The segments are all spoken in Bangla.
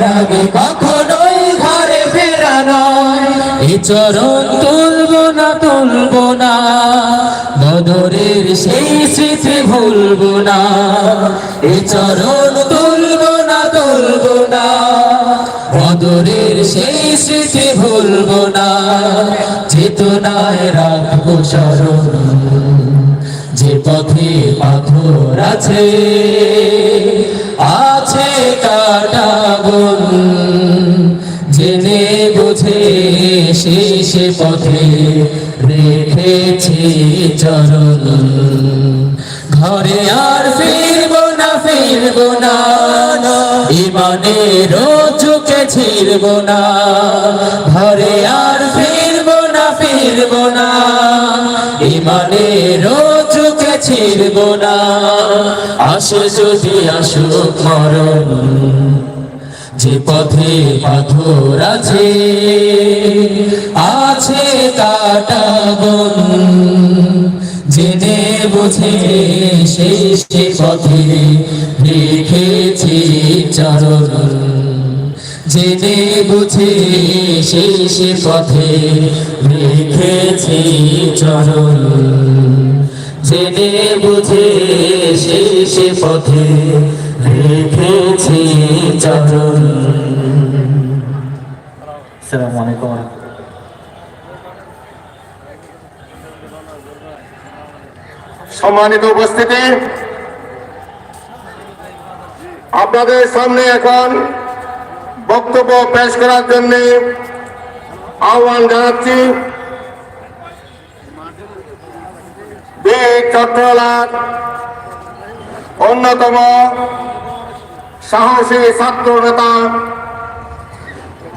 তার কখনোই ঘরে ফেরা নয়। এ চরণ তুলবো না তুলবো না বদরের সেই স্মৃতি ভুলবো না। এ চরণ তুলবো না তুলবো না বদরের সেই স্মৃতি ভুলবো না। চেতনায় রাখব স্মরণ যে পথে পাথর আছে। শেষ পথে রেখেছি চরণ। ঘরে আর ফিরবো না ফিরবো না। ইমানের চোখে ছিড়ব না। ঘরে আর ফিরবো না ফিরবো না। ইমানের চোখে ছিড়ব না। আসে যদি আসুক মরণ। যে পথে পাথর আছে আছে কাটাবন জেনে বুঝে সেই সে পথে রেখেছি চরণ। জেনে বুঝে সেই সে পথে রেখেছি চরণ। জেনে বুঝে সেই সে পথে রেখেছি চরণ। আসসালামু আলাইকুম। সম্মানিত উপস্থিতি। আপনাদের সামনে এখন বক্তব্য পেশ করার জন্য আহ্বান জানাচ্ছি। চট্টলার অন্যতম সাহসী ছাত্র নেতা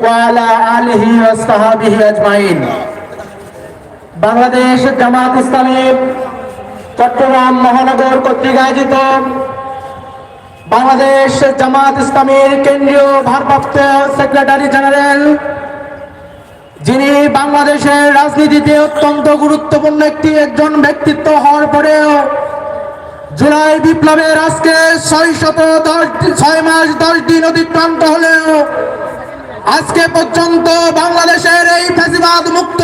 ওয়ালা আলহি বাংলাদেশ জামাত ইসলামী চট্টগ্রাম মহানগর কর্তৃক আয়োজিত বাংলাদেশ জামাত ইসলামের কেন্দ্রীয় ভারপ্রাপ্ত সেক্রেটারি জেনারেল, যিনি বাংলাদেশের রাজনীতিতে অত্যন্ত গুরুত্বপূর্ণ একটি একজন ব্যক্তিত্ব হওয়ার পরেও জুলাই বিপ্লবের আজকে ছয় শত দশ ছয় মাস দশ দিন অতিক্রান্ত হলেও আজকে পর্যন্ত বাংলাদেশের এই ফেসিবাদ মুক্ত,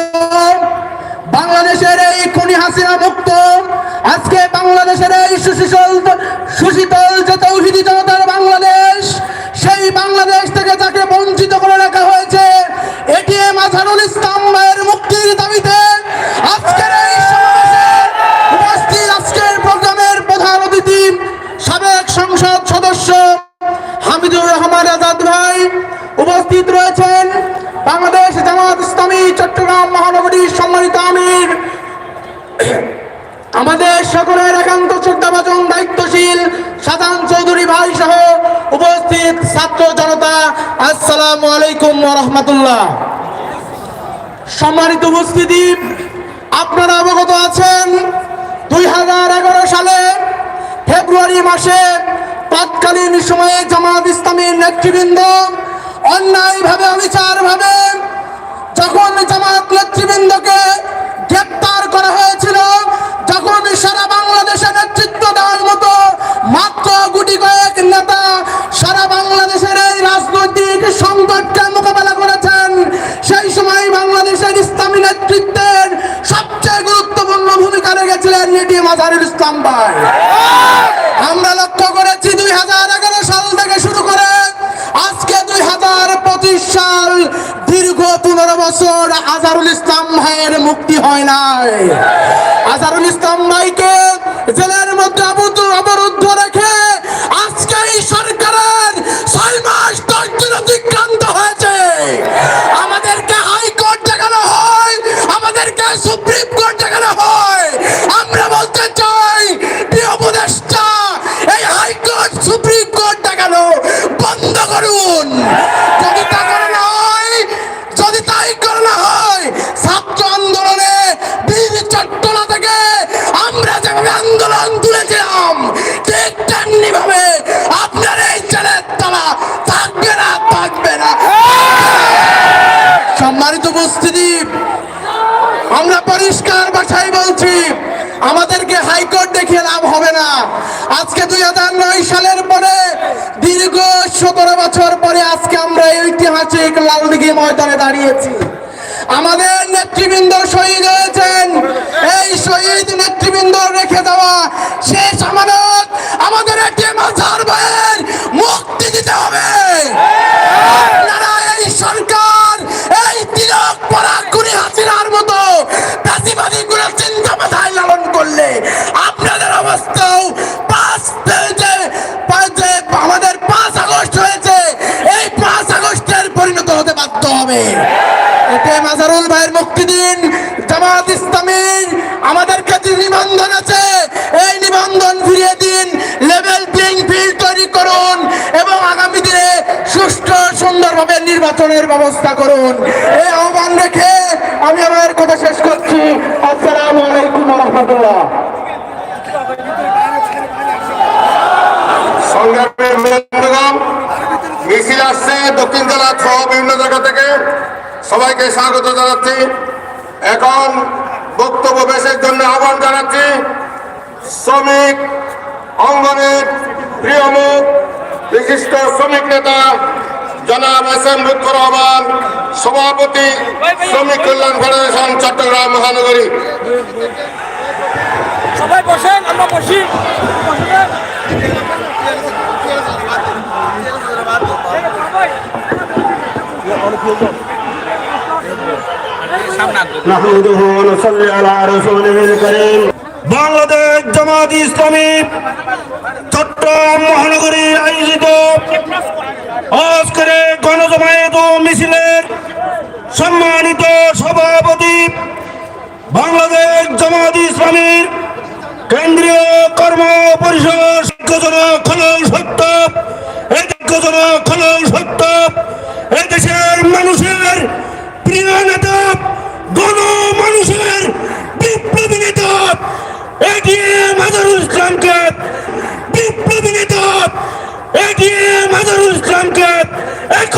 বাংলাদেশের এই খুনি হাসিনা মুক্ত, আজকে বাংলাদেশের এই সুশীতল সুশীতল যে তৌহিদি জনতার বাংলাদেশ, সেই বাংলাদেশ থেকে তাকে বঞ্চিত করে রাখা হয়েছে। এটিএম আজহারুল ইসলাম ভাইয়ের মুক্তির দাবিতে আজকের এই সমাবেশে উপস্থিত আজকের প্রোগ্রামের প্রধান অতিথি সাবেক সংসদ সদস্য হামিদুর রহমান আজাদ ভাই উপস্থিত রয়েছেন বাংলাদেশ জামাত ইসলামী চট্টগ্রাম মহানগরীর সম্মানিত আমির আমাদের সকলের একান্ত শ্রদ্ধাভাজন দায়িত্বশীল সাধারণ চৌধুরী ভাই সহ উপস্থিত ছাত্র জনতা, আসসালামু আলাইকুম রহমতুল্লাহ। সম্মানিত উপস্থিতি, আপনারা অবগত আছেন, দুই হাজার এগারো সালে ফেব্রুয়ারি মাসে তৎকালীন সময়ে জামাত ইসলামীর নেতৃবৃন্দ অন্যায়ভাবে, অবিচারভাবে যখন জামাত নেতৃবৃন্দকে এটি আজারুল ইসলাম ভাই। আমরা লক্ষ্য করেছি দুই হাজার এগারো সাল থেকে শুরু করে আজকে দুই হাজার পঁচিশ সাল দীর্ঘ পনেরো বছর আজারুল ইসলাম ভাইয়ের মুক্তি হয় নাই। আজারুল ইসলাম ভাইকে জেলের মধ্যে যেভাবে আন্দোলন তুলেছিলাম। ঠিক তেমনি ভাবে আপনার এই ছেলের তালা থাকবে না থাকবে না। সম্মানিত উপস্থিতি, আমরা পরিষ্কার ভাষায় বলছি, আমাদেরকে হাইকোর্ট দেখিয়ে লাভ হবে না। আজকে দুই হাজার নয় সালের পরে, দীর্ঘ সতেরো বছর পরে আজকে আমরা ঐতিহাসিক লালদিঘি ময়দানে দাঁড়িয়েছি। আমাদের নেতৃবৃন্দ শহীদ হয়েছেন। এই শহীদ নেতৃবৃন্দ রেখে দেওয়া শেষ আমানত। আমাদের একটি মাঝার ভাইয়ের মুক্তি দিতে হবে। আপনারা এই সরকার, এই মতো করলে আপনাদের অবস্থাও আমাদের পাঁচ আগস্ট হয়েছে। এই পাঁচ আগস্টের হতে হবে। নির্বাচনের ব্যবস্থা করুন। এই আহ্বান রেখে আমি আমার কথা শেষ করছি। আসসালামু আলাইকুম রহমতুল্লাহ সবাইকে জানাচ্ছি। এখন বক্তব্য জন্য আহ্বান জানাচ্ছি। শ্রমিক বিশিষ্ট শ্রমিক নেতা জনাব হাসান রহমান সভাপতি শ্রমিক কল্যাণ ফেডারেশন চট্টগ্রাম মহানগরী। সবাই বসেন আমরা বসি। বাংলাদেশ জামাত ইসলামী চট্টগ্রাম মহানগরীর আয়োজিত আওয়ামীর কেন্দ্রীয় কর্ম পরিষদ যোজনা খোলন সত্য এই যোজনা মানুষের প্রিয় নেতা, গণ মানুষের বিপ্লবী নেতা, এটিএম আজহারুল ইসলামকে বিপ্লবী নেতা, এটিএম আজহারুল